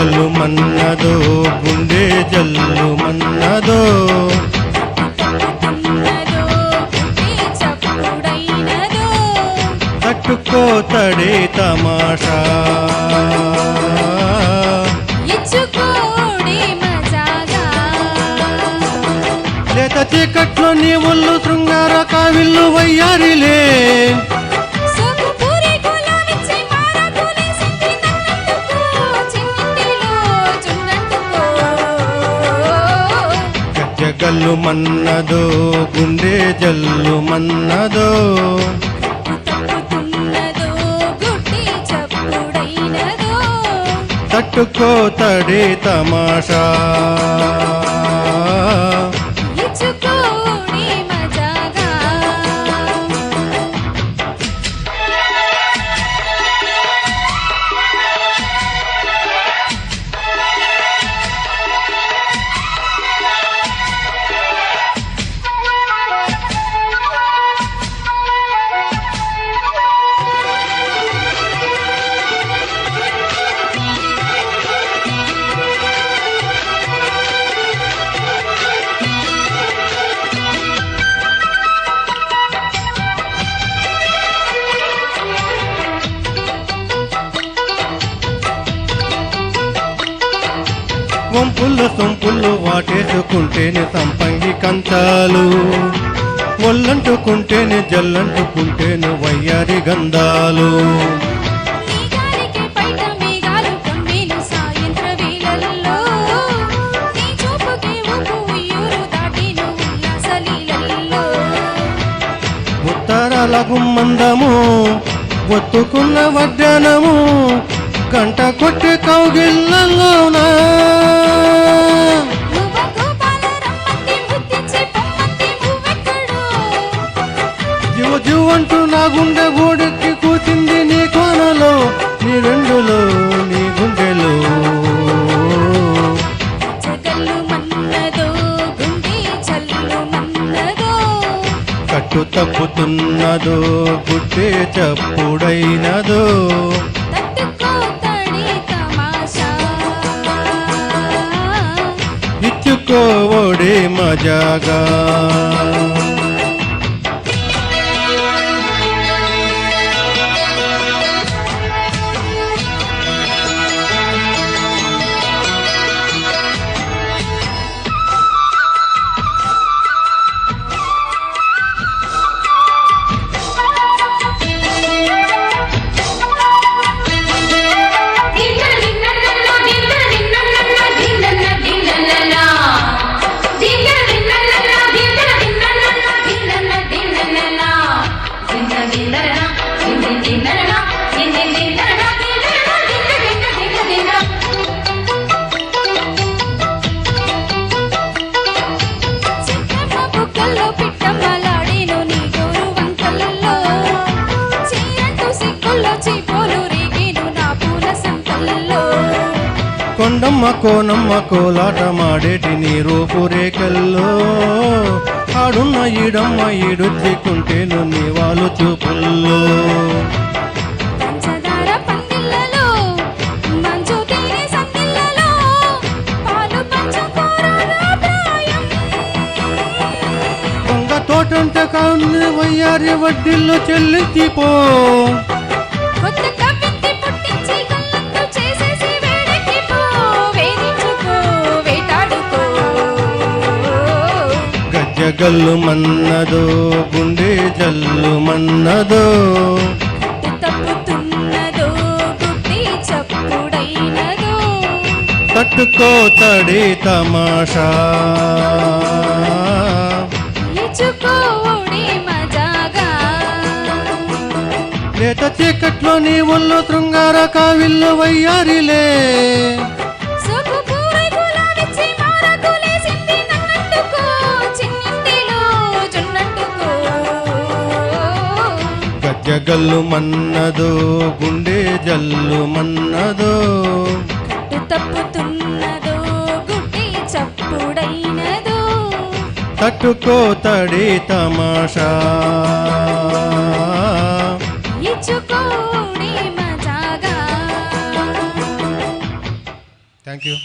గజ్జగల్లు మన్నదో గుండె జల్లు మన్నదో. చప్పుడైనదో. తట్టుకోతడే తమాషా. లేత చీకట్లో నీ ఒళ్ళు శృంగార కావిల్లు వయ్యారిలే. గజ్జగల్లు మన్నదో గుండె జల్లు మన్నదో. చప్పుడైనదో. తట్టుకోతడే తమాషా. వంపుల్లో సొంపుల్లో వాటేసుకుంటేనే సంపంగి కంచాలు. ఒళ్ళంటుకుంటేనే జల్లంటుకుంటేనే వయ్యారి గంధాలు. ఉత్తరాల గుమ్మందము ఒత్తుకున్న వడ్డానము గంట కొట్టి కౌగిళ్ళలోనా జీవ జీవంటూ నా గుండె గోడెక్కి కూచింది నీ కోనలో నీ రెండులో నీ గుండెలో. కట్టు తప్పుతున్నదో గుడ్డే చప్పుడైనదో. ఇచ్చుకోవడే మజాగా. కొండమ్మ కోనమ్మ కోలాటమాడేటి నీ రూపురేఖల్లో? ఆడున్న ఈడమ్మ ఈడుచ్చుకుంటేను నీ వాళ్ళు చూపుల్లో తోటంటే కాని వయ్యారి వడ్డీల్లో చెల్లించిపో. గజ్జగల్లు మన్నదో గుండె జల్లు మన్నదో. చప్పుడైనదో. తట్టుకోతడే తమాషా. లేత చీకట్లో నీ ఒళ్ళు శృంగార కావిల్లు వయ్యారిలే. గజ్జగల్లు మన్నదో గుండె జల్లు మన్నదో. కట్టు తప్పుతున్నదో గుడ్డి చప్పుడైనదో. తట్టుకోతడే తమాషా. ఇచ్చుకోడి థ్యాంక్ యూ